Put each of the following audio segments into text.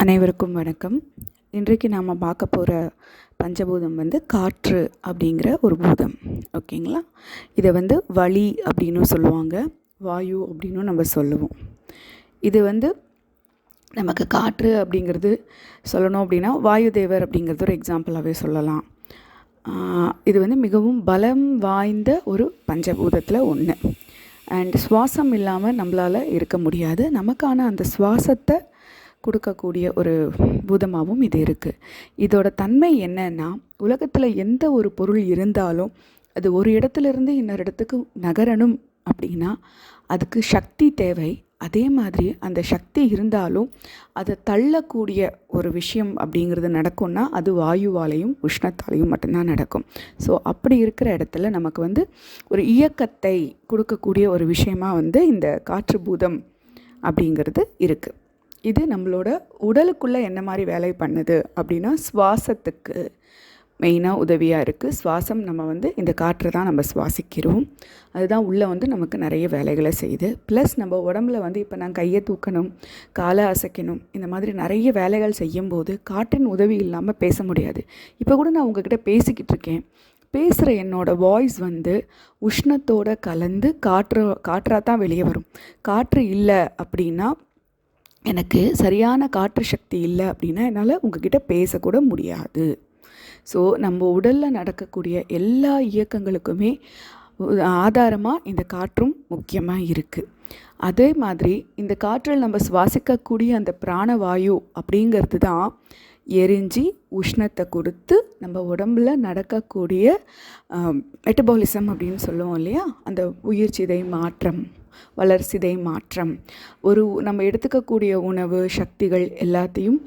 அனைவருக்கும் வணக்கம். இன்றைக்கு நாம் பார்க்க போகிற பஞ்சபூதம் வந்து காற்று அப்படிங்கிற ஒரு பூதம். ஓகேங்களா? இதை வந்து வலி அப்படின்னும் சொல்லுவாங்க. வாயு அப்படின்னும் நம்ம சொல்லுவோம். இது வந்து நமக்கு காற்று அப்படிங்கிறது சொல்லணும் அப்படின்னா வாயு தேவர் அப்படிங்கிறது ஒரு எக்ஸாம்பிளாகவே சொல்லலாம். இது வந்து மிகவும் பலம் வாய்ந்த ஒரு பஞ்சபூதத்தில் ஒன்று அண்ட் சுவாசம் இல்லாமல் நம்மளால் இருக்க முடியாது. நமக்கான அந்த சுவாசத்தை கொடுக்கக்கூடிய ஒரு பூதமாகவும் இது இருக்குது இதோட தன்மை என்னன்னா உலகத்தில் எந்த ஒரு பொருள் இருந்தாலும் அது ஒரு இடத்துலேருந்து இன்னொரு இடத்துக்கு நகரணும் அப்படின்னா அதுக்கு சக்தி தேவை. அதே மாதிரி அந்த சக்தி இருந்தாலும் அதை தள்ளக்கூடிய ஒரு விஷயம் அப்படிங்கிறது நடக்கும்னா அது வாயுவாலையும் உஷ்ணத்தாலையும் மட்டும்தான் நடக்கும். ஸோ அப்படி இருக்கிற இடத்துல நமக்கு வந்து ஒரு இயக்கத்தை கொடுக்கக்கூடிய ஒரு விஷயமாக வந்து இந்த காற்று பூதம் அப்படிங்கிறது இருக்குது இது நம்மளோட உடலுக்குள்ளே என்ன மாதிரி வேலை பண்ணுது அப்படின்னா சுவாசத்துக்கு மெயினாக உதவியாக இருக்குது சுவாசம் நம்ம வந்து இந்த காற்றை தான் நம்ம சுவாசிக்கிறோம். அதுதான் உள்ளே வந்து நமக்கு நிறைய வேலைகளை செய்யுது. ப்ளஸ் நம்ம உடம்புல வந்து இப்போ நான் கையை தூக்கணும் காலை அசைக்கணும் இந்த மாதிரி நிறைய வேலைகள் செய்யும்போது காற்றின் உதவி இல்லாமல் பேச முடியாது. இப்போ கூட நான் உங்ககிட்ட பேசிக்கிட்டு இருக்கேன். பேசுகிற என்னோட வாய்ஸ் வந்து உஷ்ணத்தோட கலந்து காற்று காற்றாக தான் வெளியே வரும். காற்று இல்லை அப்படின்னா எனக்கு சரியான காற்று சக்தி இல்லை அப்படின்னா என்னால் உங்ககிட்ட பேசக்கூட முடியாது. ஸோ நம்ம உடலில் நடக்கக்கூடிய எல்லா இயக்கங்களுக்குமே ஆதாரமாக இந்த காற்றும் முக்கியமாக இருக்குது அதே மாதிரி இந்த காற்றில் நம்ம சுவாசிக்கக்கூடிய அந்த பிராணவாயு அப்படிங்கிறது தான் எரிஞ்சு உஷ்ணத்தை கொடுத்து நம்ம உடம்புல நடக்கக்கூடிய மெட்டபாலிசம் அப்படின்னு சொல்லுவோம் இல்லையா? அந்த உயிர் சிதை மாற்றம் வளர்சிதை மாற்றம். ஒரு நம்ம எடுத்துக்கக்கூடிய உணவு சக்திகள் எல்லாத்தையும்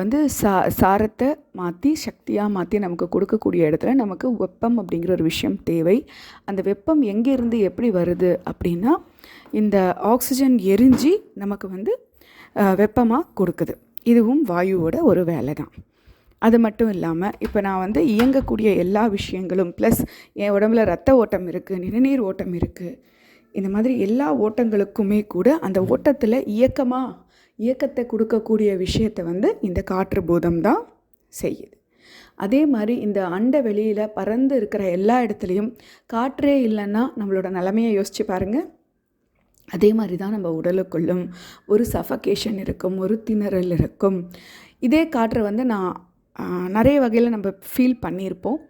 வந்து சா சாரத்தை மாற்றி சக்தியாக மாற்றி நமக்கு கொடுக்கக்கூடிய இடத்துல நமக்கு வெப்பம் அப்படிங்கிற ஒரு விஷயம் தேவை. அந்த வெப்பம் எங்கேருந்து எப்படி வருது அப்படின்னா இந்த ஆக்சிஜன் எரிஞ்சு நமக்கு வந்து வெப்பமாக கொடுக்குது. இதுவும் வாயுவோட ஒரு வேலை தான் அது மட்டும் இல்லாமல் இப்போ நான் வந்து இயங்கக்கூடிய எல்லா விஷயங்களும் ப்ளஸ் என் உடம்புல ரத்த ஓட்டம் இருக்குது நிணநீர் ஓட்டம் இருக்குது இந்த மாதிரி எல்லா ஓட்டங்களுக்குமே கூட அந்த ஓட்டத்தில் இயக்கமாக இயக்கத்தை கொடுக்கக்கூடிய விஷயத்தை வந்து இந்த காற்று பூதம் தான் செய்யுது. அதே மாதிரி இந்த அண்ட வெளியில் பறந்து இருக்கிற எல்லா இடத்துலையும் காற்றே இல்லைன்னா நம்மளோட நிலமையை யோசித்து பாருங்கள் அதே மாதிரி தான் நம்ம உடலுக்குள்ளும் ஒரு சஃபகேஷன் இருக்கும் ஒரு திணறல் இருக்கும். இதே காற்றை வந்து நான் நிறைய வகையில் நம்ம ஃபீல் பண்ணியிருப்போம்.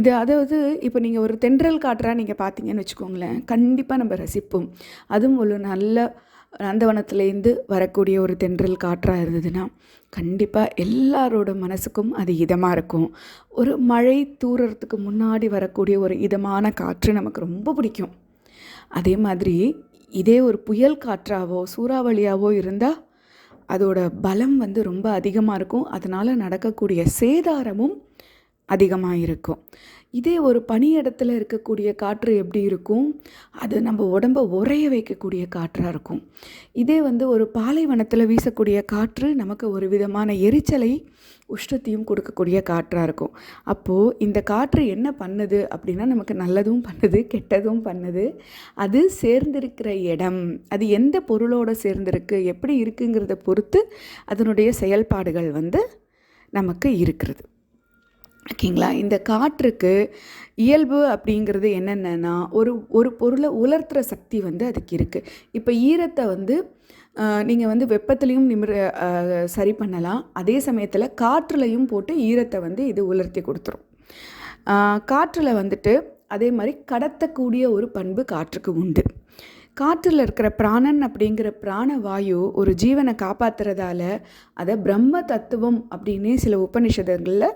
இது அதாவது இப்போ நீங்கள் ஒரு தென்றல் காற்றாக நீங்கள் பார்த்தீங்கன்னு வச்சுக்கோங்களேன் கண்டிப்பாக நம்ம ரசிப்போம். அதுவும் ஒரு நல்ல நந்தவனத்துலேருந்து வரக்கூடிய ஒரு தென்றல் காற்றாக இருந்ததுன்னா கண்டிப்பாக எல்லாரோட மனசுக்கும் அது இதமாக இருக்கும். ஒரு மழை தூரத்துக்கு முன்னாடி வரக்கூடிய ஒரு இதமான காற்று நமக்கு ரொம்ப பிடிக்கும். அதே மாதிரி இதே ஒரு புயல் காற்றாவோ சூறாவளியாவோ இருந்தால் அதோட பலம் வந்து ரொம்ப அதிகமாக இருக்கும். அதனால் நடக்கக்கூடிய சேதாரமும் அதிகமாக இருக்கும் இதே ஒரு பனி இடத்துல இருக்கக்கூடிய காற்று எப்படி இருக்கும்? அது நம்ம உடம்ப உறைய வைக்கக்கூடிய காற்றாக இருக்கும். இதே வந்து ஒரு பாலைவனத்தில் வீசக்கூடிய காற்று நமக்கு ஒரு விதமான எரிச்சலை உஷ்ணத்தையும் கொடுக்கக்கூடிய காற்றாக இருக்கும். அப்போது இந்த காற்று என்ன பண்ணுது அப்படின்னா நமக்கு நல்லதும் பண்ணுது கெட்டதும் பண்ணுது. அது சேர்ந்திருக்கிற இடம் அது எந்த பொருளோடு சேர்ந்திருக்கு எப்படி இருக்குங்கிறத பொறுத்து அதனுடைய செயல்பாடுகள் வந்து நமக்கு இருக்கிறது. ஓகேங்களா? இந்த காற்றுக்கு இயல்பு அப்படிங்கிறது என்னென்னா ஒரு ஒரு பொருளை உலர்த்துற சக்தி வந்து அதுக்கு இருக்குது இப்போ ஈரத்தை வந்து நீங்கள் வந்து வெப்பத்துலேயும் நிமிர சரி பண்ணலாம். அதே சமயத்தில் காற்றுலையும் போட்டு ஈரத்தை வந்து இது உலர்த்தி கொடுத்துரும். காற்றில் வந்துட்டு அதே மாதிரி கடத்தக்கூடிய ஒரு பண்பு காற்றுக்கு உண்டு. காற்றில் இருக்கிற பிராணன் அப்படிங்கிற பிராணவாயு ஒரு ஜீவனை காப்பாற்றுறதால அதை பிரம்ம தத்துவம் அப்படின்னே சில உபநிஷதங்களில்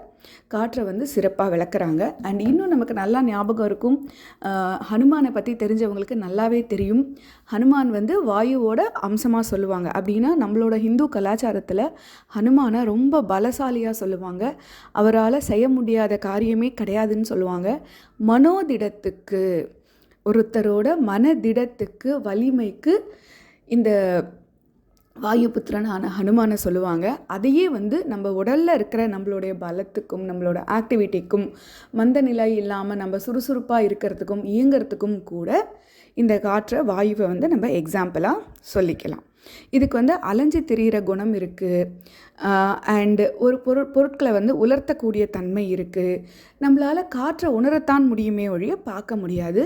காற்றை வந்து சிறப்பாக விளக்குறாங்க. அண்ட் இன்னும் நமக்கு நல்லா ஞாபகம் இருக்கும் ஹனுமானை பற்றி தெரிஞ்சவங்களுக்கு நல்லாவே தெரியும். ஹனுமான் வந்து வாயுவோட அம்சமாக சொல்லுவாங்க. அப்படின்னா நம்மளோட ஹிந்து கலாச்சாரத்தில் ஹனுமானை ரொம்ப பலசாலியாக சொல்லுவாங்க. அவரால் செய்ய முடியாத காரியமே கிடையாதுன்னு சொல்லுவாங்க. மனோதிடத்துக்கு ஒருத்தரோட மனதிடத்துக்கு வலிமைக்கு இந்த வாயுபுத்திரனான ஹனுமானை சொல்லுவாங்க. அதையே வந்து நம்ம உடலில் இருக்கிற நம்மளுடைய பலத்துக்கும் நம்மளோட ஆக்டிவிட்டிக்கும் மந்த நிலை இல்லாமல் நம்ம சுறுசுறுப்பாக இருக்கிறதுக்கும் இயங்கிறதுக்கும் கூட இந்த காற்றை வாயுவை வந்து நம்ம எக்ஸாம்பிளாக சொல்லிக்கலாம். இதுக்கு வந்து அலைஞ்சு தெரிகிற குணம் இருக்குது அண்டு ஒரு பொருள் பொருட்களை வந்து உலர்த்தக்கூடிய தன்மை இருக்குது நம்மளால் காற்றை உணரத்தான் முடியுமே ஒழிய பார்க்க முடியாது.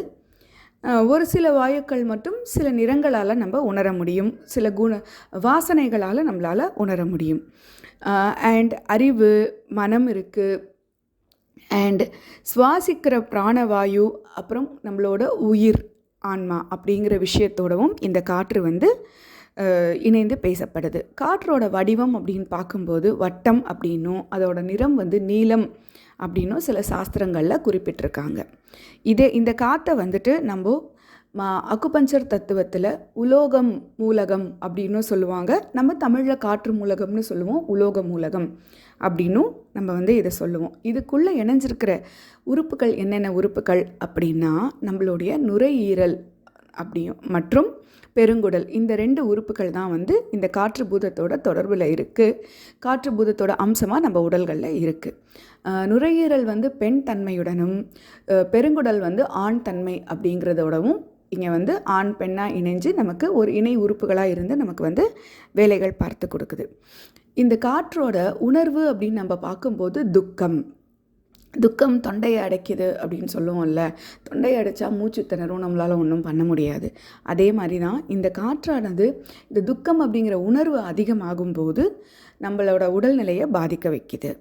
ஒரு சில வாயுக்கள் மட்டும் சில நிறங்களால் நம்ம உணர முடியும். சில குண வாசனைகளால் நம்மளால் உணர முடியும். அண்ட் அறிவு மனம் இருக்குது அண்ட் சுவாசிக்கிற பிராணவாயு அப்புறம் நம்மளோட உயிர் ஆன்மா அப்படிங்கிற விஷயத்தோடவும் இந்த காற்று வந்து இணைந்து பேசப்படுது. காற்றோட வடிவம் அப்படின்னு பார்க்கும்போது வட்டம் அப்படின்னும் அதோட நிறம் வந்து நீலம் அப்படின்னும் சில சாஸ்திரங்களில் குறிப்பிட்டிருக்காங்க. இதே இந்த காற்றை வந்துட்டு நம்ம அக்குபஞ்சர் தத்துவத்தில் உலோகம் மூலகம் அப்படின்னும் சொல்லுவாங்க. நம்ம தமிழில் காற்று மூலகம்னு சொல்லுவோம் உலோக மூலகம் அப்படின்னும் நம்ம வந்து இதை சொல்லுவோம். இதுக்குள்ளே இணைஞ்சிருக்கிற உறுப்புகள் என்னென்ன உறுப்புகள் அப்படின்னா நம்மளுடைய நுரையீரல் அப்படியும். மற்றும் பெருங்குடல். இந்த ரெண்டு உறுப்புகள் தான் வந்து இந்த காற்று பூதத்தோட தொடர்பில் இருக்குது காற்று பூதத்தோட அம்சமாக நம்ம உடல்களில் இருக்குது நுரையீரல் வந்து பெண் தன்மையுடனும் பெருங்குடல் வந்து ஆண் தன்மை அப்படிங்கிறதோடவும் இங்கே வந்து ஆண் பெண்ணாக இணைஞ்சு நமக்கு ஒரு இணை உறுப்புகளாக இருந்து நமக்கு வந்து வேலைகள் பார்த்து கொடுக்குது. இந்த காற்றோட உணர்வு அப்படின்னு நம்ம பார்க்கும்போது துக்கம். துக்கம் தொண்டையை அடைக்குது அப்படின்னு சொல்லுவோம்ல தொண்டையை அடைச்சா மூச்சு திணறும் நம்மளால் ஒன்றும் பண்ண முடியாது. அதே மாதிரி தான் இந்த காற்றானது இந்த துக்கம் அப்படிங்கிற உணர்வு அதிகமாகும் போது நம்மளோட உடல்நிலையை பாதிக்க வைக்குது.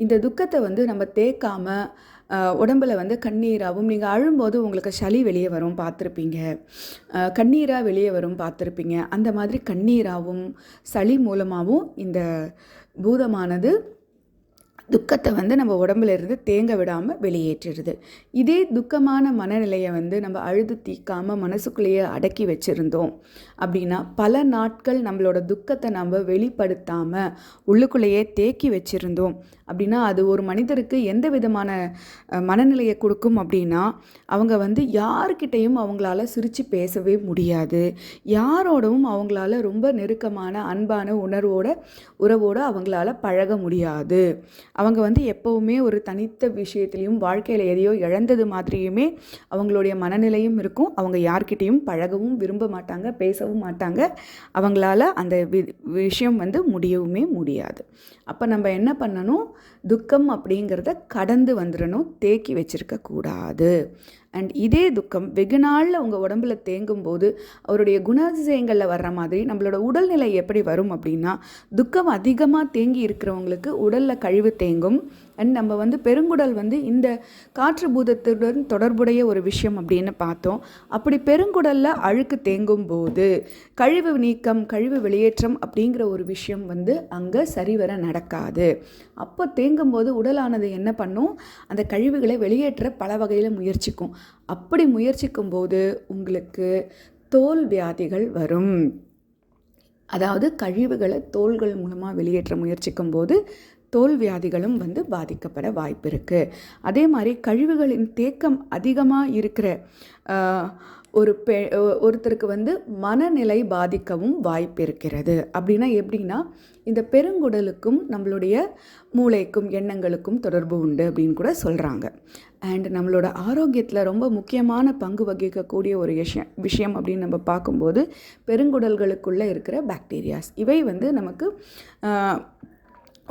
இந்த துக்கத்தை வந்து நம்ம தேக்காமல் உடம்பில் உடம்புல வந்து கண்ணீராகவும் நீங்கள் அழும்போது உங்களுக்கு சளி வெளியே வரும் பார்த்துருப்பீங்க. கண்ணீராக வெளியே வரும் பார்த்துருப்பீங்க. அந்த மாதிரி கண்ணீராகவும் சளி மூலமாகவும் இந்த பூதமானது துக்கத்தை வந்து நம்ம உடம்புல இருந்து தேங்க விடாமல் வெளியேற்றிடுது. இதே துக்கமான மனநிலையை வந்து நம்ம அழுது தீக்காமல் மனசுக்குள்ளேயே அடக்கி வச்சுருந்தோம். அப்படின்னா பல நாட்கள் நம்மளோட துக்கத்தை நம்ம வெளிப்படுத்தாமல் உள்ளுக்குள்ளேயே தேக்கி வச்சுருந்தோம். அப்படின்னா அது ஒரு மனிதருக்கு எந்த விதமான மனநிலையை கொடுக்கும் அப்படின்னா அவங்க வந்து யார்கிட்டையும் அவங்களால சிரித்து பேசவே முடியாது. யாரோடவும் அவங்களால ரொம்ப நெருக்கமான அன்பான உணர்வோட உறவோடு அவங்களால பழக முடியாது. அவங்க வந்து எப்போவுமே ஒரு தனித்த விஷயத்துலையும் வாழ்க்கையில் எதையோ இழந்தது மாதிரியுமே அவங்களுடைய மனநிலையும் இருக்கும். அவங்க யார்கிட்டேயும் பழகவும் விரும்ப மாட்டாங்க பேசவும் மாட்டாங்க. அவங்களால அந்த வி விஷயம் வந்து முடியவுமே முடியாது. அப்போ நம்ம என்ன பண்ணணும்? துக்கம் அப்படிங்கிறத கடந்து வந்துடணும் தேக்கி வச்சிருக்க கூடாது. அண்ட் இதே துக்கம் வெகு நாளில் உங்கள் உடம்புல தேங்கும் போது அவருடைய குணாதிசயங்களில் வர்ற மாதிரி நம்மளோட உடல்நிலை எப்படி வரும் அப்படின்னா துக்கம் அதிகமாக தேங்கி இருக்கிறவங்களுக்கு உடலில் கழிவு தேங்கும். அண்ட் நம்ம வந்து பெருங்குடல் வந்து இந்த காற்று பூதத்துடன் தொடர்புடைய ஒரு விஷயம் அப்படின்னு பார்த்தோம். அப்படி பெருங்குடலில் அழுக்கு தேங்கும் போது கழிவு நீக்கம் கழிவு வெளியேற்றம் அப்படிங்கிற ஒரு விஷயம் வந்து அங்கே சரிவர நடக்காது. அப்போ தேங்கும் போது உடலானது என்ன பண்ணும்? அந்த கழிவுகளை வெளியேற்ற பல வகையில் முயற்சிக்கும். அப்படி முயற்சிக்கும் போது உங்களுக்கு தோல் வியாதிகள் வரும். அதாவது கழிவுகளை தோள்கள் மூலமாக வெளியேற்ற முயற்சிக்கும் போது தோல் வியாதிகளும் வந்து பாதிக்கப்பட வாய்ப்பு இருக்குது அதே மாதிரி கழிவுகளின் தேக்கம் அதிகமாக இருக்கிற ஒரு பெ ஒருத்தருக்கு வந்து மனநிலை பாதிக்கவும் வாய்ப்பு இருக்கிறது அப்படின்னா எப்படின்னா இந்த பெருங்குடலுக்கும் நம்மளுடைய மூளைக்கும் எண்ணங்களுக்கும் தொடர்பு உண்டு அப்படின்னு கூட சொல்கிறாங்க அண்ட் நம்மளோட ஆரோக்கியத்தில் ரொம்ப முக்கியமான பங்கு வகிக்கக்கூடிய ஒரு விஷயம் விஷயம் அப்படின்னு நம்ம பார்க்கும்போது பெருங்குடல்களுக்குள்ளே இருக்கிற பாக்டீரியாஸ் இவை வந்து நமக்கு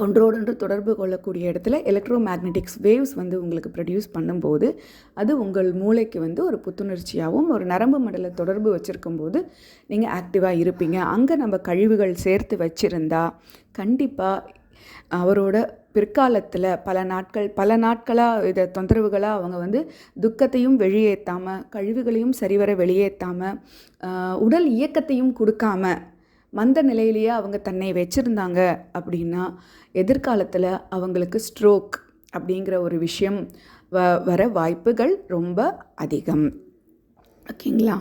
ஒன்றோடொன்று தொடர்பு கொள்ளக்கூடிய இடத்துல எலக்ட்ரோ மேக்னெட்டிக்ஸ் வேவ்ஸ் வந்து உங்களுக்கு ப்ரொடியூஸ் பண்ணும்போது அது உங்கள் மூளைக்கு வந்து ஒரு புத்துணர்ச்சியாகவும் ஒரு நரம்பு மண்டல தொடர்பு வச்சுருக்கும் போது நீங்கள் ஆக்டிவாக இருப்பீங்க. அங்கே நம்ம கழிவுகள் சேர்த்து வச்சுருந்தா கண்டிப்பாக அவரோட பிற்காலத்தில் பல நாட்கள் பல நாட்களாக இதை தொந்தரவுகளாக அவங்க வந்து துக்கத்தையும் வெளியேற்றாமல் கழிவுகளையும் சரிவர வெளியேற்றாமல் உடல் இயக்கத்தையும் கொடுக்காம மந்த நிலையிலேயே அவங்க தன்னை வச்சுருந்தாங்க அப்படின்னா எதிர்காலத்தில் அவங்களுக்கு ஸ்ட்ரோக் அப்படிங்கிற ஒரு விஷயம் வ வர வாய்ப்புகள் ரொம்ப அதிகம். ஓகேங்களா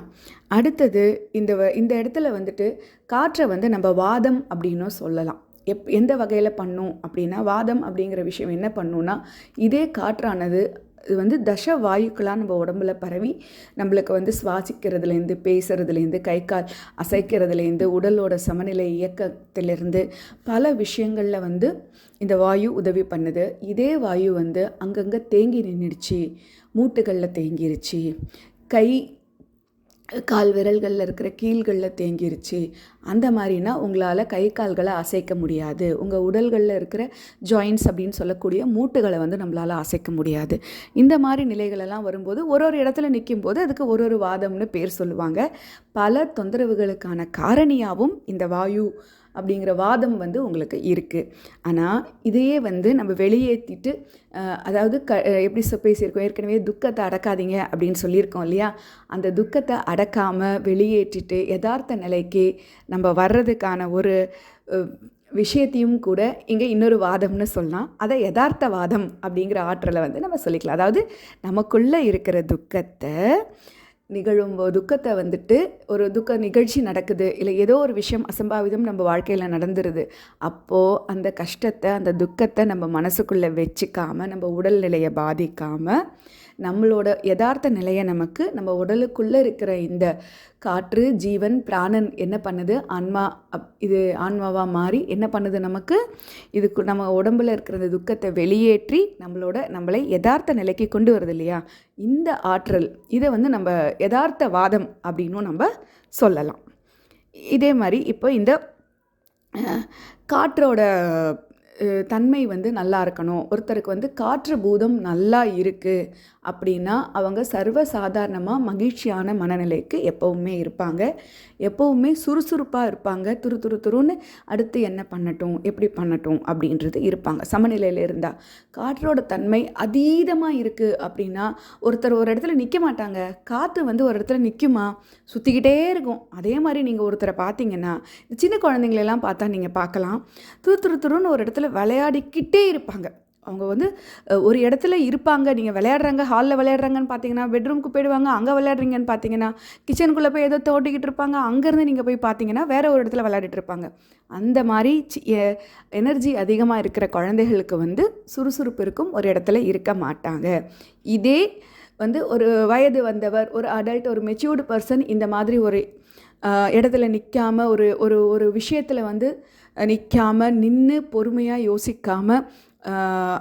அடுத்தது இந்த வ- இந்த இடத்துல வந்துட்டு காற்றை வந்து நம்ம வாதம் அப்படின்னும் சொல்லலாம். எப் எந்த வகையில் பண்ணும் அப்படின்னா வாதம் அப்படிங்கிற விஷயம் என்ன பண்ணுன்னா இதே காற்றானது இது வந்து தச வாயுக்களாக நம்ம உடம்புல பரவி நம்மளுக்கு வந்து சுவாசிக்கிறதுலேருந்து பேசுகிறதுலேருந்து கை கால் அசைக்கிறதுலேருந்து உடலோட சமநிலை இயக்கத்திலேருந்து பல விஷயங்களில் வந்து இந்த வாயு உதவி பண்ணுது. இதே வாயு வந்து அங்கங்கே தேங்கி நின்றுடுச்சு மூட்டுகளில் தேங்கிருச்சு கை கால் விரல்களில் இருக்கிற கீழ்களில் தேங்கிருச்சு. அந்த மாதிரினா உங்களால் கை கால்களை அசைக்க முடியாது. உங்கள் உடல்களில் இருக்கிற ஜாயின்ஸ் அப்படின்னு சொல்லக்கூடிய மூட்டுகளை வந்து நம்மளால் அசைக்க முடியாது. இந்த மாதிரி நிலைகளெல்லாம் வரும்போது ஒரு ஒரு இடத்துல நிற்கும் போது அதுக்கு ஒரு ஒரு வாதம்னு பேர் சொல்லுவாங்க. பல தொந்தரவுகளுக்கான காரணியாகவும் இந்த வாயு அப்படிங்கிற வாதம் வந்து உங்களுக்கு இருக்குது ஆனால் இதையே வந்து நம்ம வெளியேற்றிட்டு அதாவது க எப்படி சொ பேசியிருக்கோம் ஏற்கனவே துக்கத்தை அடக்காதீங்க அப்படின்னு சொல்லியிருக்கோம் இல்லையா? அந்த துக்கத்தை அடக்காமல் வெளியேற்றிட்டு யதார்த்த நிலைக்கு நம்ம வர்றதுக்கான ஒரு விஷயத்தையும் கூட இங்கே இன்னொரு வாதம்னு சொல்லலாம். அதை யதார்த்தவாதம் அப்படிங்கிற ஆற்றலை வந்து நம்ம சொல்லிக்கலாம். அதாவது நமக்குள்ளே இருக்கிற துக்கத்தை நிகழும் துக்கத்தை வந்துட்டு ஒரு துக்க நிகழ்ச்சி நடக்குது இல்லை ஏதோ ஒரு விஷயம் அசம்பாவிதம் நம்ம வாழ்க்கையில் நடந்துருது அப்போது அந்த கஷ்டத்தை அந்த துக்கத்தை நம்ம மனசுக்குள்ளே வச்சுக்காமல் நம்ம உடல்நிலையை பாதிக்காமல் நம்மளோட யதார்த்த நிலையை நமக்கு நம்ம உடலுக்குள்ளே இருக்கிற இந்த காற்று ஜீவன் பிராணன் என்ன பண்ணுது? ஆன்மா அப் இது ஆன்மாவாக மாறி என்ன பண்ணுது நமக்கு? இதுக்கு நம்ம உடம்புல இருக்கிற இந்த துக்கத்தை வெளியேற்றி நம்மளோட நம்மளை யதார்த்த நிலைக்கு கொண்டு வருது இல்லையா? இந்த ஆற்றல் இதை வந்து நம்ம யதார்த்த வாதம் அப்படின்னும் நம்ம சொல்லலாம். இதே மாதிரி இப்போ இந்த காற்றோட தன்மை வந்து நல்லா இருக்கணும். ஒருத்தருக்கு வந்து காற்று பூதம் நல்லா இருக்குது அப்படின்னா அவங்க சர்வசாதாரணமாக மகிழ்ச்சியான மனநிலைக்கு எப்போவுமே இருப்பாங்க. எப்போவுமே சுறுசுறுப்பாக இருப்பாங்க. துரு துரு துருன்னு அடுத்து என்ன பண்ணட்டும் எப்படி பண்ணட்டும் அப்படின்றது இருப்பாங்க. சமநிலையில் இருந்தால் காற்றோட தன்மை அதீதமாக இருக்குது அப்படின்னா ஒருத்தர் ஒரு இடத்துல நிற்க மாட்டாங்க. காற்று வந்து ஒரு இடத்துல நிற்குமா சுற்றிக்கிட்டே இருக்கும். அதே மாதிரி நீங்கள் ஒருத்தரை பார்த்தீங்கன்னா சின்ன குழந்தைங்களெல்லாம் பார்த்தா நீங்கள் பார்க்கலாம். துரு துரு துருன்னு ஒரு இடத்துல விளையாடிக்கிட்டே இருப்பாங்க. அவங்க வந்து ஒரு இடத்துல இருப்பாங்க. நீங்கள் விளையாடுறாங்க ஹாலில் விளையாடுறாங்கன்னு பார்த்தீங்கன்னா பெட்ரூம்க்கு போயிடுவாங்க அங்கே விளையாடுறீங்கன்னு பார்த்தீங்கன்னா கிச்சனுக்குள்ளே போய் ஏதோ தோட்டிக்கிட்டு இருப்பாங்க. அங்கேருந்து நீங்கள் போய் பார்த்தீங்கன்னா வேற ஒரு இடத்துல விளையாடிட்டு இருப்பாங்க. அந்த மாதிரி எனர்ஜி அதிகமாக இருக்கிற குழந்தைகளுக்கு வந்து சுறுசுறுப்பு இருக்கும். ஒரு இடத்துல இருக்க மாட்டாங்க. இதே வந்து ஒரு வயது வந்தவர் ஒரு அடல்ட் ஒரு மெச்சூர்டு பர்சன் இந்த மாதிரி ஒரு இடத்துல நிற்காம ஒரு ஒரு ஒரு விஷயத்தில் வந்து நிற்காமல் நின்று பொறுமையாக யோசிக்காமல்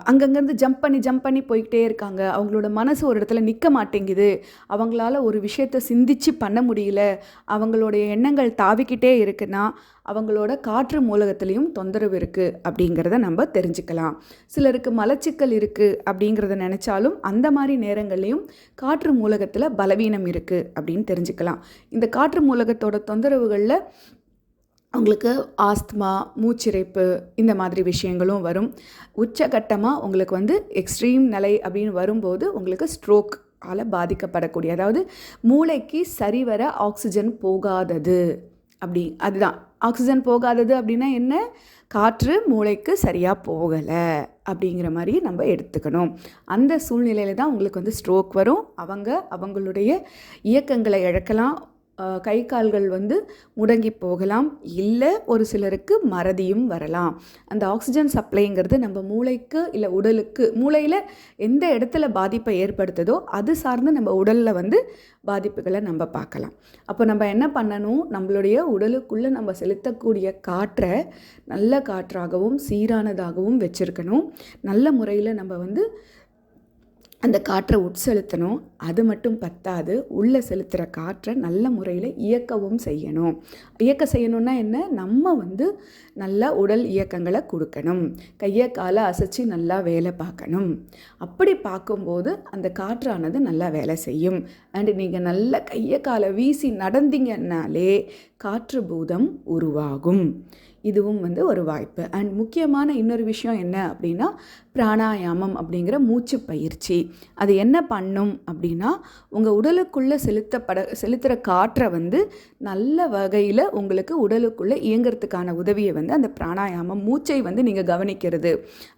அங்கங்கேருந்து ஜம்ப் பண்ணி ஜம்ப் பண்ணி போய்கிட்டே இருக்காங்க. அவங்களோட மனசு ஒரு இடத்துல நிற்க மாட்டேங்குது. அவங்களால ஒரு விஷயத்தை சிந்திச்சு பண்ண முடியல. அவங்களுடைய எண்ணங்கள் தாவிக்கிட்டே இருக்குன்னா அவங்களோட காற்று மூலகத்துலேயும் தொந்தரவு இருக்குது அப்படிங்கிறத நம்ம தெரிஞ்சுக்கலாம். சிலருக்கு மலச்சிக்கல் இருக்குது அப்படிங்கிறத நினச்சாலும் அந்த மாதிரி நேரங்கள்லையும் காற்று மூலகத்தில் பலவீனம் இருக்குது அப்படின்னு தெரிஞ்சுக்கலாம். இந்த காற்று மூலகத்தோட தொந்தரவுகளில் உங்களுக்கு ஆஸ்துமா மூச்சிறைப்பு இந்த மாதிரி விஷயங்களும் வரும். உச்சகட்டமாக உங்களுக்கு வந்து எக்ஸ்ட்ரீம் நிலை அப்படின்னு வரும்போது உங்களுக்கு ஸ்ட்ரோக் ஆல பாதிக்கப்படக்கூடிய அதாவது மூளைக்கு சரிவர ஆக்சிஜன் போகாதது. அப்படி அதுதான். ஆக்சிஜன் போகாதது அப்படின்னா என்ன? காற்று மூளைக்கு சரியாக போகலை அப்படிங்கிற மாதிரி நம்ம எடுத்துக்கணும். அந்த சூழ்நிலையில் தான் உங்களுக்கு வந்து ஸ்ட்ரோக் வரும். அவங்க அவங்களுடைய இயக்கங்களை இழக்கலாம். கை கால்கள் வந்து முடங்கி போகலாம். இல்லை ஒரு சிலருக்கு மறதியும் வரலாம். அந்த ஆக்சிஜன் சப்ளைங்கிறது நம்ம மூளைக்கு இல்லை உடலுக்கு மூளையில் எந்த இடத்துல பாதிப்பை ஏற்படுத்துதோ அது சார்ந்து நம்ம உடலில் வந்து பாதிப்புகளை நம்ம பார்க்கலாம். அப்போ நம்ம என்ன பண்ணணும்? நம்மளுடைய உடலுக்குள்ளே நம்ம செலுத்தக்கூடிய காற்றை நல்ல காற்றாகவும் சீரானதாகவும் வச்சுருக்கணும். நல்ல முறையில் நம்ம வந்து அந்த காற்றை உட்செலுத்தணும். அது மட்டும் பத்தாது உள்ளே செலுத்துகிற காற்றை நல்ல முறையில் இயக்கவும் செய்யணும். இயக்க செய்யணும்னா என்ன? நம்ம வந்து நல்ல உடல் இயக்கங்களை கொடுக்கணும். கையை காலை அசைச்சு நல்லா வேலை பார்க்கணும். அப்படி பார்க்கும்போது அந்த காற்றானது நல்லா வேலை செய்யும். அண்டு நீங்கள் நல்ல கையை காலை வீசி நடந்தீங்கன்னாலே காற்று பூதம் உருவாகும். இதுவும் வந்து ஒரு வாய்ப்பு. அண்ட் முக்கியமான இன்னொரு விஷயம் என்ன அப்படின்னா பிராணாயாமம் அப்படிங்கிற மூச்சு பயிற்சி. அது என்ன பண்ணும் அப்படின்னா உங்கள் உடலுக்குள்ளே செலுத்தப்பட செலுத்துகிற காற்றை வந்து நல்ல வகையில் உங்களுக்கு உடலுக்குள்ளே இயங்கிறதுக்கான உதவியை வந்து அந்த பிராணாயாமம் மூச்சை வந்து நீங்கள் கவனிக்கிறது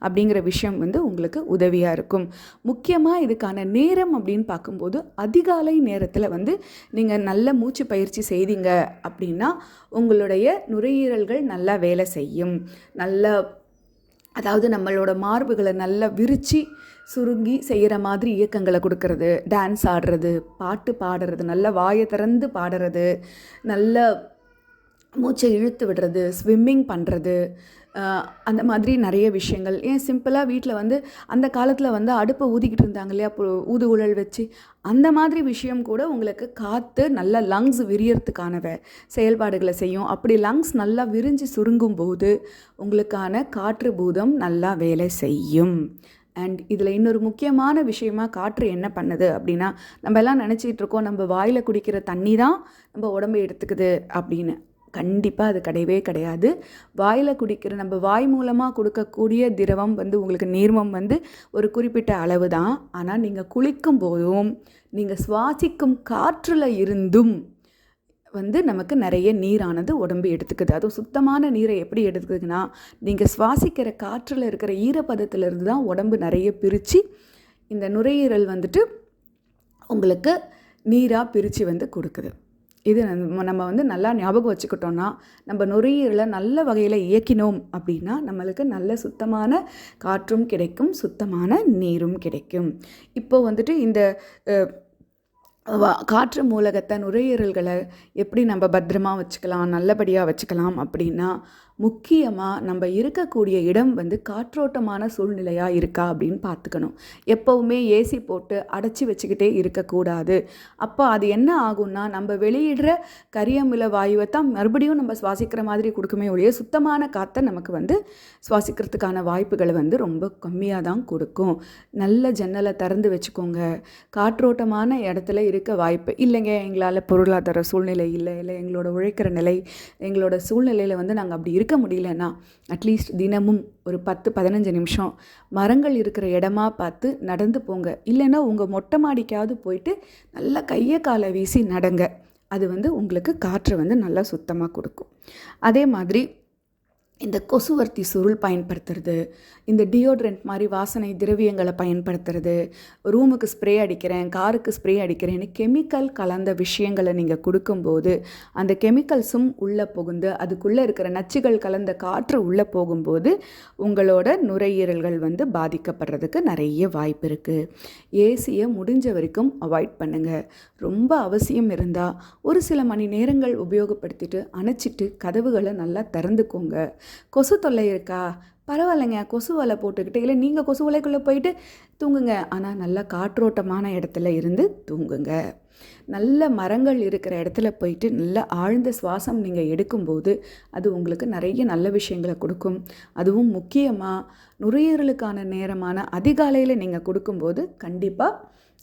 அப்படிங்கிற விஷயம் வந்து உங்களுக்கு உதவியாக இருக்கும். முக்கியமாக இதுக்கான நேரம் அப்படின்னு பார்க்கும்போது அதிகாலை நேரத்தில் வந்து நீங்கள் நல்ல மூச்சு பயிற்சி செய்தீங்க அப்படின்னா உங்களுடைய நுரையீரல்கள் நல்லா வேலை செய்யும். நல்ல அதாவது நம்மளோட மார்புகளை நல்லா விரித்து சுருங்கி செய்கிற மாதிரி இயக்கங்களை கொடுக்கறது டான்ஸ் ஆடுறது பாட்டு பாடுறது நல்ல வாயை திறந்து பாடுறது நல்ல மூச்சை இழுத்து விடுறது ஸ்விம்மிங் பண்ணுறது அந்த மாதிரி நிறைய விஷயங்கள். ஏன் சிம்பிளாக வீட்டில் வந்து அந்த காலத்தில் வந்து அடுப்பை ஊதிக்கிட்டு இருந்தாங்க இல்லையா? ஊது உழல் வச்சு. அந்த மாதிரி விஷயம் கூட உங்களுக்கு காற்று நல்லா லங்ஸ் விரியறதுக்கான வே செயல்பாடுகளை செய்யும். அப்படி லங்ஸ் நல்லா விரிஞ்சு சுருங்கும் போது உங்களுக்கான காற்று பூதம் நல்லா வேலை செய்யும். அண்ட் இதில் இன்னொரு முக்கியமான விஷயமா காற்று என்ன பண்ணுது அப்படின்னா நம்ம எல்லாம் நினச்சிட்டு இருக்கோம் நம்ம வாயில் குடிக்கிற தண்ணி தான் நம்ம உடம்பு எடுத்துக்குது அப்படின்னு. கண்டிப்பாக அது கிடையவே கிடையாது. வாயில் குடிக்கிற நம்ம வாய் மூலமாக கொடுக்கக்கூடிய திரவம் வந்து உங்களுக்கு நீர்மம் வந்து ஒரு குறிப்பிட்ட அளவு தான் ஆனால் நீங்கள் குளிக்கும் போதும் நீங்கள் சுவாசிக்கும் காற்றில் இருந்தும் வந்து நமக்கு நிறைய நீரானது உடம்பு எடுத்துக்குது. அதுவும் சுத்தமான நீரை எப்படி எடுத்துக்குதுன்னா நீங்கள் சுவாசிக்கிற காற்றில் இருக்கிற ஈரப்பதத்திலிருந்து தான் உடம்பு நிறைய பிரித்து இந்த நுரையீரல் வந்துட்டு உங்களுக்கு நீராக பிரித்து வந்து கொடுக்குது. இது நம்ம நம்ம வந்து நல்லா ஞாபகம் வச்சுக்கிட்டோம்னா நம்ம நுரையீரலை நல்ல வகையில் இயக்கினோம் அப்படின்னா நம்மளுக்கு நல்ல சுத்தமான காற்றும் கிடைக்கும் சுத்தமான நீரும் கிடைக்கும். இப்போ வந்துட்டு இந்த வா- காற்று மூலகத்தை நுரையீரல்களை எப்படி நம்ம பத்திரமா வச்சுக்கலாம் நல்லபடியாக வச்சுக்கலாம் அப்படின்னா முக்கியமாக நம்ம இருக்கக்கூடிய இடம் வந்து காற்றோட்டமான சூழ்நிலையாக இருக்கா அப்படின்னு பார்த்துக்கணும். எப்போவுமே ஏசி போட்டு அடைச்சி வச்சுக்கிட்டே இருக்கக்கூடாது. அப்போ அது என்ன ஆகும்னா நம்ம வெளியிடுற கரியமில வாயுவை தான் மறுபடியும் நம்ம சுவாசிக்கிற மாதிரி கொடுக்குமே ஒழிய சுத்தமான காற்றை நமக்கு வந்து சுவாசிக்கிறதுக்கான வாய்ப்புகளை வந்து ரொம்ப கம்மியாக தான் கொடுக்கும். நல்ல ஜன்னலை திறந்து வச்சுக்கோங்க. காற்றோட்டமான இடத்துல இருக்க வாய்ப்பு. இல்லைங்க எங்களால் பொருளாதார சூழ்நிலை இல்லை இல்லை எங்களோட உழைக்கிற நிலை எங்களோட சூழ்நிலையில் வந்து நாங்கள் அப்படி இருக்க முடியலன்னா அட்லீஸ்ட் தினமும் ஒரு பத்து பதினஞ்சு நிமிஷம் மரங்கள் இருக்கிற இடமா பார்த்து நடந்து போங்க. இல்லைன்னா உங்கள் மொட்டை மாடிக்காவது போயிட்டு நல்லா கையை காலை வீசி நடங்க. அது வந்து உங்களுக்கு காற்று வந்து நல்லா சுத்தமாக கொடுக்கும். அதே மாதிரி இந்த கொசுவர்த்தி சுருள் பயன்படுத்துறது இந்த டியோட்ரண்ட் மாதிரி வாசனை திரவியங்களை பயன்படுத்துறது ரூமுக்கு ஸ்ப்ரே அடிக்கிறேன் காருக்கு ஸ்ப்ரே அடிக்கிறேன்னு கெமிக்கல் கலந்த விஷயங்களை நீங்கள் கொடுக்கும்போது அந்த கெமிக்கல்ஸும் உள்ளே புகுந்து அதுக்குள்ளே இருக்கிற நச்சுகள் கலந்த காற்று உள்ளே போகும்போது உங்களோட நுரையீரல்கள் வந்து பாதிக்கப்படுறதுக்கு நிறைய வாய்ப்பு இருக்குது ஏசியை முடிஞ்ச வரைக்கும் அவாய்ட் பண்ணுங்கள் ரொம்ப அவசியம் இருந்தால் ஒரு சில மணி நேரங்கள் உபயோகப்படுத்திட்டு அணைச்சிட்டு கதவுகளை நல்லா திறந்துக்கோங்க. கொசு தொல்லை இருக்கா? பரவாயில்லைங்க. கொசு வலை போட்டுக்கிட்டு இல்லை நீங்கள் கொசு வலைக்குள்ளே போயிட்டு தூங்குங்க. ஆனால் நல்லா காற்றோட்டமான இடத்துல இருந்து தூங்குங்க. நல்ல மரங்கள் இருக்கிற இடத்துல போயிட்டு நல்ல ஆழ்ந்த சுவாசம் நீங்கள் எடுக்கும்போது அது உங்களுக்கு நிறைய நல்ல விஷயங்களை கொடுக்கும். அதுவும் முக்கியமாக நுரையீரலுக்கான நேரமான அதிகாலையில் நீங்கள் கொடுக்கும்போது கண்டிப்பாக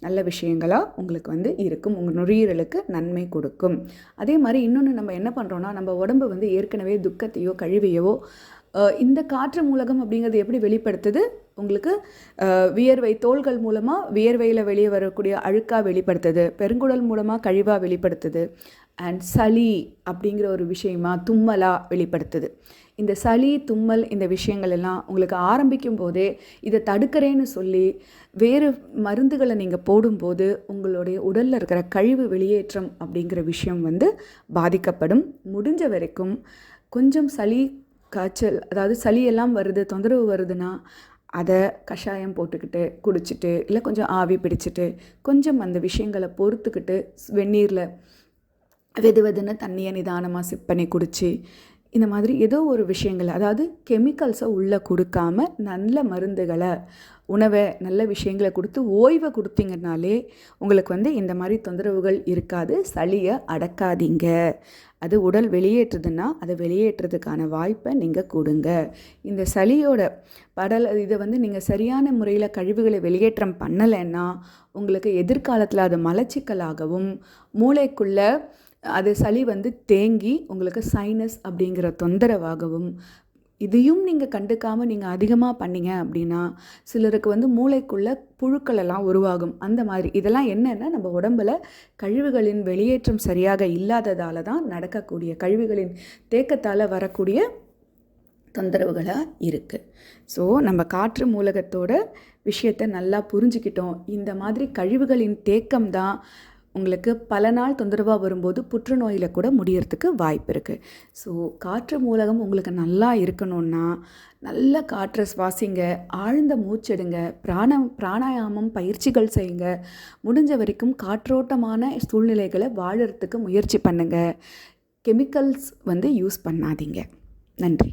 நல்ல விஷயங்களாக உங்களுக்கு வந்து இருக்கும். உங்கள் நுரையீரலுக்கு நன்மை கொடுக்கும். அதே மாதிரி இன்னொன்று நம்ம என்ன பண்ணுறோன்னா நம்ம உடம்பு வந்து ஏற்கனவே துக்கத்தையோ கழிவையோ இந்த காற்று மூலகம் அப்படிங்கிறது எப்படி வெளிப்படுத்துது? உங்களுக்கு வியர்வை தோள்கள் மூலமாக வியர்வையில் வெளியே வரக்கூடிய அழுக்காக வெளிப்படுத்துது. பெருங்குடல் மூலமாக கழிவாக வெளிப்படுத்துது. அண்ட் சளி அப்படிங்கிற ஒரு விஷயமா தும்மலாக வெளிப்படுத்துது. இந்த சளி தும்மல் இந்த விஷயங்கள் எல்லாம் உங்களுக்கு ஆரம்பிக்கும் போதே இதை தடுக்கிறேன்னு சொல்லி வேறு மருந்துகளை நீங்கள் போடும்போது உங்களுடைய உடலில் இருக்கிற கழிவு வெளியேற்றம் அப்படிங்கிற விஷயம் வந்து பாதிக்கப்படும். முடிஞ்ச வரைக்கும் கொஞ்சம் சளி காய்ச்சல் அதாவது சளியெல்லாம் வருது தொந்தரவு வருதுன்னா அதை கஷாயம் போட்டுக்கிட்டு குடிச்சிட்டு இல்லை கொஞ்சம் ஆவி பிடிச்சிட்டு கொஞ்சம் அந்த விஷயங்களை பொறுத்துக்கிட்டு வெந்நீரில் வெது வெதுன்னு தண்ணியை நிதானமாக சிப் பண்ணி குடிச்சு இந்த மாதிரி ஏதோ ஒரு விஷயங்கள் அதாவது கெமிக்கல்ஸை உள்ளே கொடுக்காம நல்ல மருந்துகளை உணவை நல்ல விஷயங்களை கொடுத்து ஓய்வை கொடுத்தீங்கனாலே உங்களுக்கு வந்து இந்த மாதிரி தொந்தரவுகள் இருக்காது சளியை அடக்காதீங்க. அது உடல் வெளியேற்றுதுன்னா அதை வெளியேற்றுறதுக்கான வாய்ப்பை நீங்கள் கொடுங்க. இந்த சளியோட படல இதை வந்து நீங்கள் சரியான முறையில் கழிவுகளை வெளியேற்றம் பண்ணலைன்னா உங்களுக்கு எதிர்காலத்தில் அது மலச்சிக்கலாகவும் மூளைக்குள்ளே அது சளி வந்து தேங்கி உங்களுக்கு சைனஸ் அப்படிங்கிற தொந்தரவாகவும் இதையும் நீங்கள் கண்டுக்காமல் நீங்கள் அதிகமாக பண்ணீங்க அப்படின்னா சிலருக்கு வந்து மூளைக்குள்ளே புழுக்கள் எல்லாம் உருவாகும். அந்த மாதிரி இதெல்லாம் என்னென்னா நம்ம உடம்புல கழிவுகளின் வெளியேற்றம் சரியாக இல்லாததால் தான் நடக்கக்கூடிய கழிவுகளின் தேக்கத்தால் வரக்கூடிய தொந்தரவுகளாக இருக்குது ஸோ நம்ம காற்று மூலகத்தோட விஷயத்தை நல்லா புரிஞ்சுக்கிட்டோம். இந்த மாதிரி கழிவுகளின் தேக்கம் தான் உங்களுக்கு பல நாள் தொந்தரவாக வரும்போது புற்றுநோயில் கூட முடியறதுக்கு வாய்ப்பு இருக்குது ஸோ காற்று மூலகம் உங்களுக்கு நல்லா இருக்கணும்னா நல்ல காற்றை சுவாசிங்க ஆழ்ந்த மூச்செடுங்க பிராண பிராணாயாமம் பயிற்சிகள் செய்யுங்க. முடிஞ்ச வரைக்கும் காற்றோட்டமான சூழ்நிலைகளை வாழறதுக்கு முயற்சி பண்ணுங்கள் கெமிக்கல்ஸ் வந்து யூஸ் பண்ணாதீங்க. நன்றி.